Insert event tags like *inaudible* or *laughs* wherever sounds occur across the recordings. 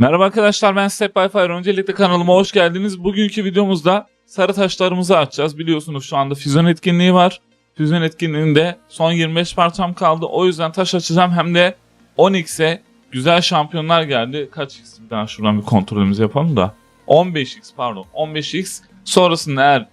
Merhaba arkadaşlar ben Step by Fire. Öncelikle kanalıma hoş geldiniz. Bugünkü videomuzda sarı taşlarımızı açacağız. Biliyorsunuz şu anda füzyon etkinliği var. Füzyon etkinliğinde son 25 parçam kaldı. O yüzden taş açacağım. Hem de 10x'e güzel şampiyonlar geldi. Kaç x bir şuradan bir kontrolümüzü yapalım da. 15x pardon 15x. Sonrasında eğer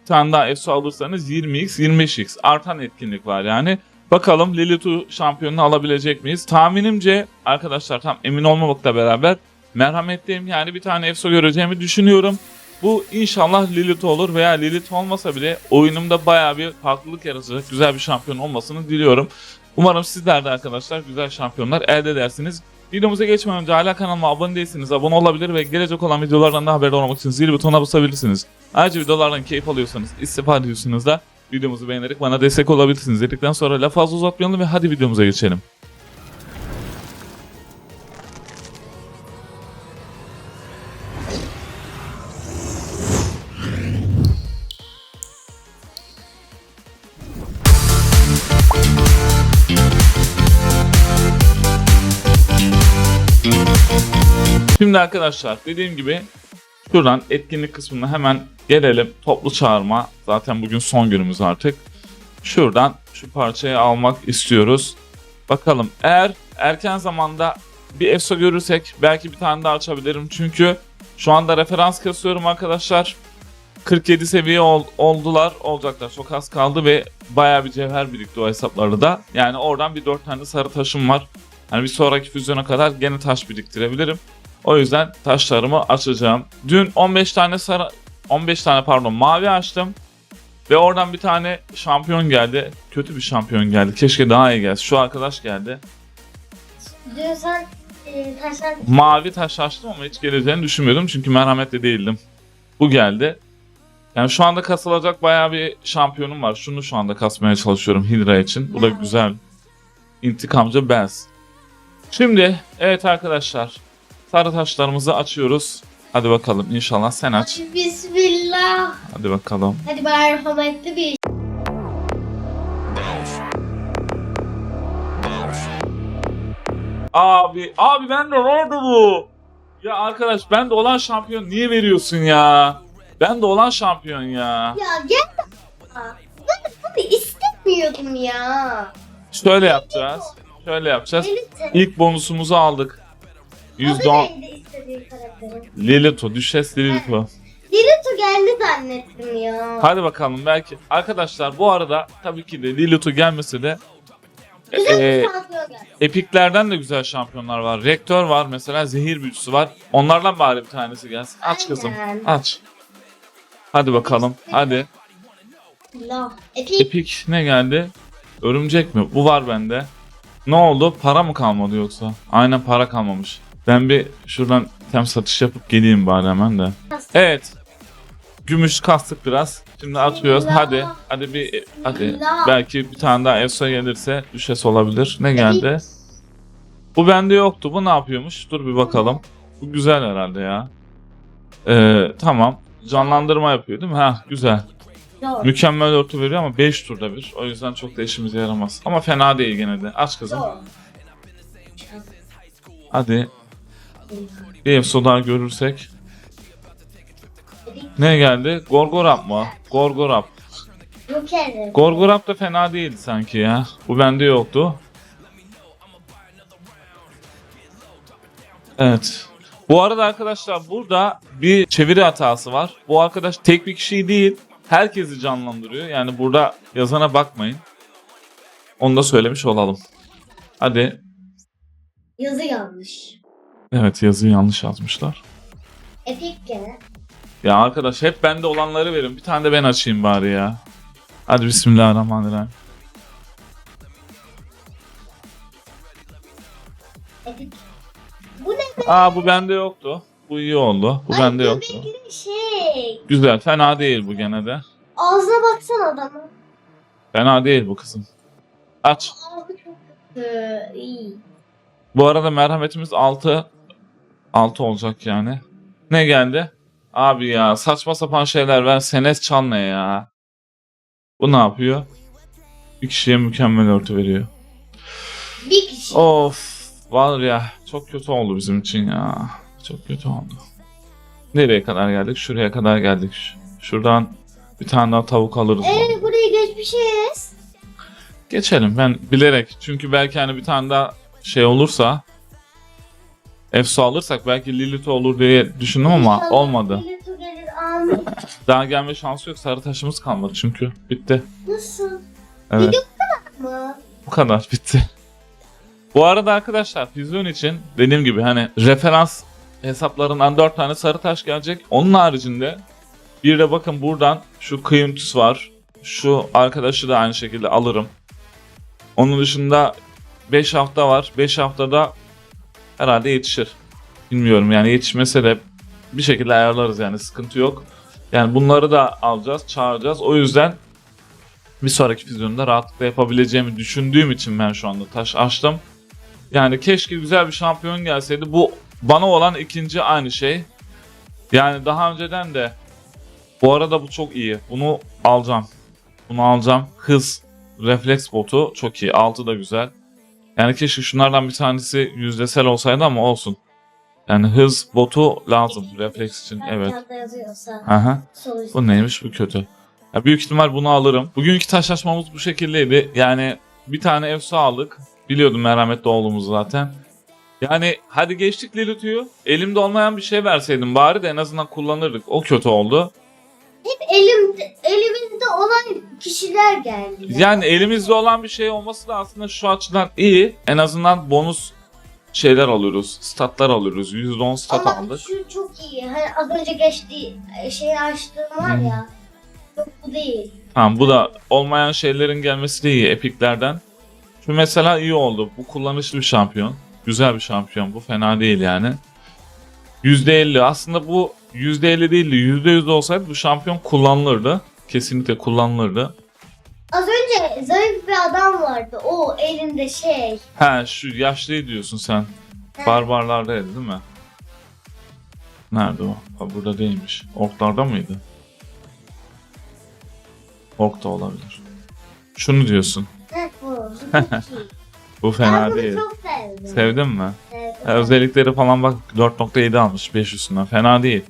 bir tane daha ESO alırsanız 20x 25x artan etkinlik var yani. Bakalım Lilith'u şampiyonunu alabilecek miyiz? Tahminimce arkadaşlar tam emin olmamakla beraber merhametliyim. Yani bir tane EFSO göreceğimi düşünüyorum. Bu inşallah Lilith olur veya Lilith olmasa bile oyunumda bayağı bir farklılık yaratacak güzel bir şampiyon olmasını diliyorum. Umarım sizler de arkadaşlar güzel şampiyonlar elde edersiniz. Videomuza geçmeden önce hala kanalıma abone değilseniz abone olabilir ve gelecek olan videolardan da haberdar olmak için zil butonuna basabilirsiniz. Ayrıca videolardan keyif alıyorsanız, istifade ediyorsanız da videomuzu beğenerek bana destek olabilirsiniz. Dedikten sonra lafı fazla uzatmayalım ve hadi videomuza geçelim. Şimdi arkadaşlar dediğim gibi şuradan etkinlik kısmına hemen gelelim. Toplu çağırma. Zaten bugün son günümüz artık. Şuradan şu parçayı almak istiyoruz. Bakalım eğer erken zamanda bir EFSO görürsek belki bir tane daha açabilirim. Çünkü şu anda referans kasıyorum arkadaşlar. 47 seviye ol- oldular, olacaklar. Çok az kaldı ve bayağı bir cevher birikti o hesaplarda da. Yani oradan bir 4 tane sarı taşım var. Yani bir sonraki füzyona kadar gene taş biriktirebilirim. O yüzden taşlarımı açacağım. Dün 15 tane sarı 15 tane pardon mavi açtım. Ve oradan bir tane şampiyon geldi. Kötü bir şampiyon geldi. Keşke daha iyi gelse. Şu arkadaş geldi. Diyorsan e, taşlar Mavi taş açtım ama hiç geleceğini düşünmüyordum. Çünkü merhametli değildim. Bu geldi. Yani şu anda kasılacak bayağı bir şampiyonum var. Şunu şu anda kasmaya çalışıyorum Hydra için. Bu da güzel. İntikamcı Benz. Şimdi evet arkadaşlar. Sarı taşlarımızı açıyoruz. Hadi bakalım inşallah sen aç. Bismillah. Hadi bakalım. Hadi merhametli bir Abi, abi ben de nerede bu? Ya arkadaş ben de olan şampiyon niye veriyorsun ya? Ben de olan şampiyon ya. Ya gel. Ben bunu istemiyordum ya. Şöyle yapacağız. Şöyle yapacağız. İlk bonusumuzu aldık. Adı %10 neydi istediğin karakterin? Lilith'u, Düşes Lilith'u. Lilith'u geldi zannettim ya. Hadi bakalım belki. Arkadaşlar bu arada tabii ki de Lilith'u gelmese de Güzel e, bir şampiyon geldi. Epiklerden de güzel şampiyonlar var. Rektör var mesela zehir büyücüsü var. Onlardan bari bir tanesi gelsin. Aç kızım. Aynen. Aç. Hadi bakalım. Hadi. Epik. Epik ne geldi? Örümcek mi? Bu var bende. Ne oldu? Para mı kalmadı yoksa? Aynen para kalmamış. Ben bir şuradan tem satış yapıp geleyim bari hemen de. Evet. Gümüş kastık biraz. Şimdi atıyoruz. Hadi. Hadi bir hadi. Belki bir tane daha EFSO gelirse düşes olabilir. Ne geldi? Bu bende yoktu. Bu ne yapıyormuş? Dur bir bakalım. Bu güzel herhalde ya. Ee, tamam. Canlandırma yapıyor değil mi? Ha güzel. Zor. Mükemmel örtü veriyor ama 5 turda bir. O yüzden çok da işimize yaramaz. Ama fena değil gene de. Aç kızım. Zor. Hadi. EFSO daha görürsek. Ne geldi? Gorgorap mı? Gorgorap. Gorgorap da fena değildi sanki ya. Bu bende yoktu. Evet. Bu arada arkadaşlar burada bir çeviri hatası var. Bu arkadaş tek bir kişi değil. Herkesi canlandırıyor. Yani burada yazana bakmayın. Onu da söylemiş olalım. Hadi. Yazı yanlış. Evet yazıyı yanlış yazmışlar. Epik gene. Ya arkadaş hep bende olanları verin. Bir tane de ben açayım bari ya. Hadi bismillahirrahmanirrahim. Epik. Bu ne be? Aa bu bende yoktu. Bu iyi oldu. Bu Ay, bende yoktu. şey. Güzel. Fena değil bu gene de. Ağzına baksana adamın. Fena değil bu kızım. Aç. Ağzı çok kötü. İyi. Bu arada merhametimiz 6. 6 olacak yani. Ne geldi? Abi ya saçma sapan şeyler ver. Senes ne ya? Bu ne yapıyor? Bir kişiye mükemmel örtü veriyor. Bir kişi. Of. Var ya çok kötü oldu bizim için ya. Çok kötü oldu. Nereye kadar geldik? Şuraya kadar geldik. Şuradan bir tane daha tavuk alırız. Ee, burayı geçmişiz. Geçelim ben bilerek. Çünkü belki hani bir tane daha şey olursa Efsu alırsak belki Lilith olur diye düşündüm ama İnşallah olmadı. Gelir. Daha gelme şansı yok. Sarı taşımız kalmadı çünkü. Bitti. Nasıl? Evet. Mı? Bu kadar bitti. Bu arada arkadaşlar füzyon için dediğim gibi hani referans hesaplarından 4 tane sarı taş gelecek. Onun haricinde bir de bakın buradan şu kıyımtüs var. Şu arkadaşı da aynı şekilde alırım. Onun dışında 5 hafta var. 5 haftada herhalde yetişir. Bilmiyorum yani yetişmese de bir şekilde ayarlarız yani sıkıntı yok. Yani bunları da alacağız, çağıracağız. O yüzden bir sonraki füzyonda rahatlıkla yapabileceğimi düşündüğüm için ben şu anda taş açtım. Yani keşke güzel bir şampiyon gelseydi. Bu bana olan ikinci aynı şey. Yani daha önceden de bu arada bu çok iyi. Bunu alacağım. Bunu alacağım. Hız, refleks botu çok iyi. Altı da güzel. Yani keşke şunlardan bir tanesi yüzdesel olsaydı ama olsun. Yani hız botu lazım refleks için. Evet. Aha. Bu neymiş bu kötü. Ya büyük ihtimal bunu alırım. Bugünkü taşlaşmamız bu şekildeydi. Yani bir tane efsa aldık. Biliyordum merhametli olduğumuzu zaten. Yani hadi geçtik Lilith'u. Elimde olmayan bir şey verseydim bari de en azından kullanırdık. O kötü oldu. Hep elimde, elimizde olan kişiler geldi. Yani elimizde olan bir şey olması da aslında şu açıdan iyi. En azından bonus şeyler alıyoruz. Statlar alıyoruz. %10 stat Ama aldık. şu çok iyi. Hani az önce geçti şey açtığım var Hı. ya. Çok bu değil. Tamam bu da olmayan şeylerin gelmesi de iyi epiklerden. Şu mesela iyi oldu. Bu kullanışlı bir şampiyon. Güzel bir şampiyon bu. Fena değil yani. %50 aslında bu %50 değildi. %100 olsaydı bu şampiyon kullanılırdı. Kesinlikle kullanılırdı. Az önce zayıf bir adam vardı. O elinde şey. Ha şu yaşlıyı diyorsun sen. Ha. Barbarlardaydı değil mi? Nerede o? Ha, burada değilmiş. Orklarda mıydı? Ork da olabilir. Şunu diyorsun. Bu. Bu *laughs* ben fena bunu değil. çok sevdim. Sevdin mi? Evet. Özellikleri falan bak 4.7 almış 500'ünden. Fena değil.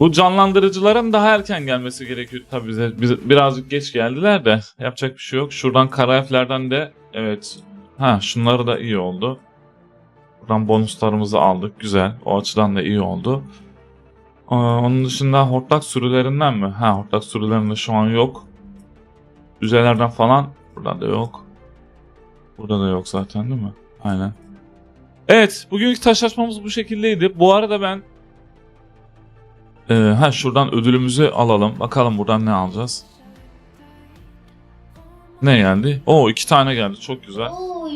Bu canlandırıcıların daha erken gelmesi gerekiyor tabii bize. Biz- birazcık geç geldiler de yapacak bir şey yok. Şuradan karayeflerden de evet. Ha şunları da iyi oldu. Buradan bonuslarımızı aldık. Güzel. O açıdan da iyi oldu. Aa, onun dışında hortlak sürülerinden mi? Ha hortlak sürülerinde şu an yok. Düzelerden falan burada da yok. Burada da yok zaten değil mi? Aynen. Evet, bugünkü taşlaşmamız bu şekildeydi. Bu arada ben Ee, ha şuradan ödülümüzü alalım. Bakalım buradan ne alacağız. Ne geldi? Oo iki tane geldi. Çok güzel. Oy,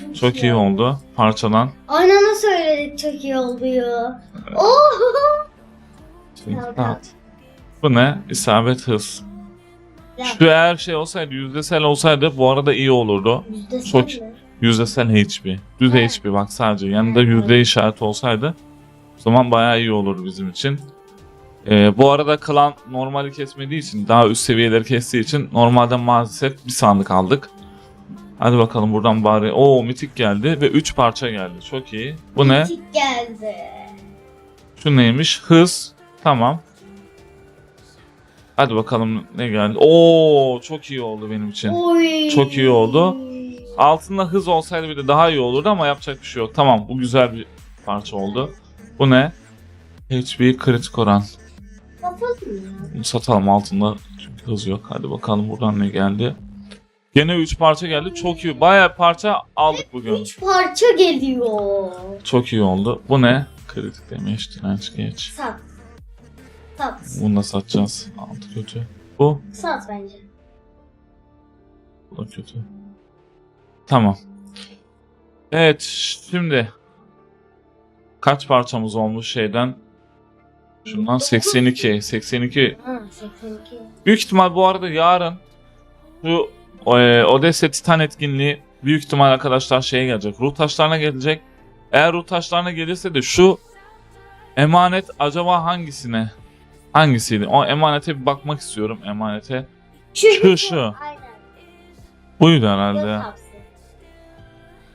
çok, Çok iyi oldu. Parçadan. Aynanı söyledik çok iyi oldu ya. Oh! Ha. Bu ne? İsabet hız. Şu eğer şey olsaydı yüzdesel olsaydı bu arada iyi olurdu. Yüzde Çok- mi? Yüzdesel HP. Düz Evet. HP bak sadece. Yanında yüzde işareti olsaydı o zaman bayağı iyi olur bizim için. Ee, bu arada klan normali kesmediği için daha üst seviyeleri kestiği için normalde maalesef bir sandık aldık. Hadi bakalım buradan bari. Oo mitik geldi ve 3 parça geldi. Çok iyi. Bu ne? Tik geldi. Şu neymiş? Hız. Tamam. Hadi bakalım ne geldi. Oo çok iyi oldu benim için. Oy. Çok iyi oldu. Altında hız olsaydı bir de daha iyi olurdu ama yapacak bir şey yok. Tamam bu güzel bir parça oldu. Bu ne? HP kritik oran. Satalım altında çünkü hız yok. Hadi bakalım buradan ne geldi. Gene 3 parça geldi. Çok iyi. Bayağı parça aldık bugün. Üç parça geliyor. Çok iyi oldu. Bu ne? Kritik demiş. Direnç geç. Sat. Sat. Bunu da satacağız. Altı kötü. Bu. Sat bence. Bu da kötü. Tamam. Evet şimdi kaç parçamız olmuş şeyden? Şundan 82. 82. Ha 82. Büyük ihtimal bu arada yarın şu e, Odessa Titan etkinliği büyük ihtimal arkadaşlar şeye gelecek. Ruh taşlarına gelecek. Eğer ruh taşlarına gelirse de şu emanet acaba hangisine? Hangisiydi? O emanete bir bakmak istiyorum emanete. Şu Şu. Aynen. Buydu herhalde.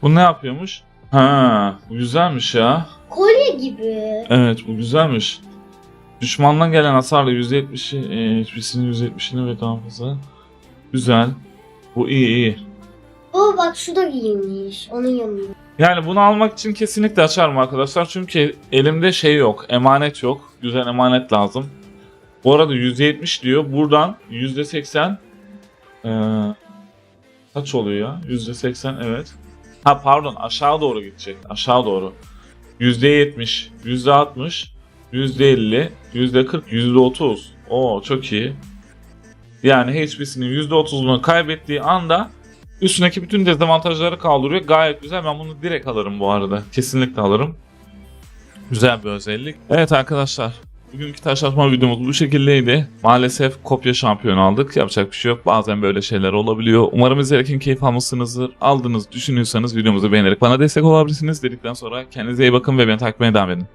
Bu ne yapıyormuş? Ha, bu güzelmiş ya. Kolye gibi. Evet bu güzelmiş. Düşmandan gelen hasarla %70'i, e, HP'sinin %70'ini ve muhafaza. Güzel. Bu iyi iyi. Baba bak şu da giyinmiş. Onun yanında. Yani bunu almak için kesinlikle açarım arkadaşlar. Çünkü elimde şey yok. Emanet yok. Güzel emanet lazım. Bu arada %70 diyor. Buradan %80 eee kaç oluyor ya? %80 evet. Ha pardon aşağı doğru gidecek. Aşağı doğru. %70, %60, %50, %40, %30. Oo çok iyi. Yani HP'sinin %30'unu kaybettiği anda üstündeki bütün dezavantajları kaldırıyor. Gayet güzel. Ben bunu direkt alırım bu arada. Kesinlikle alırım. Güzel bir özellik. Evet arkadaşlar. Bugünkü taş atma videomuz bu şekildeydi. Maalesef kopya şampiyonu aldık. Yapacak bir şey yok. Bazen böyle şeyler olabiliyor. Umarım izlerken keyif almışsınızdır. Aldığınız düşünüyorsanız videomuzu beğenerek bana destek olabilirsiniz. Dedikten sonra kendinize iyi bakın ve beni takip etmeye devam edin.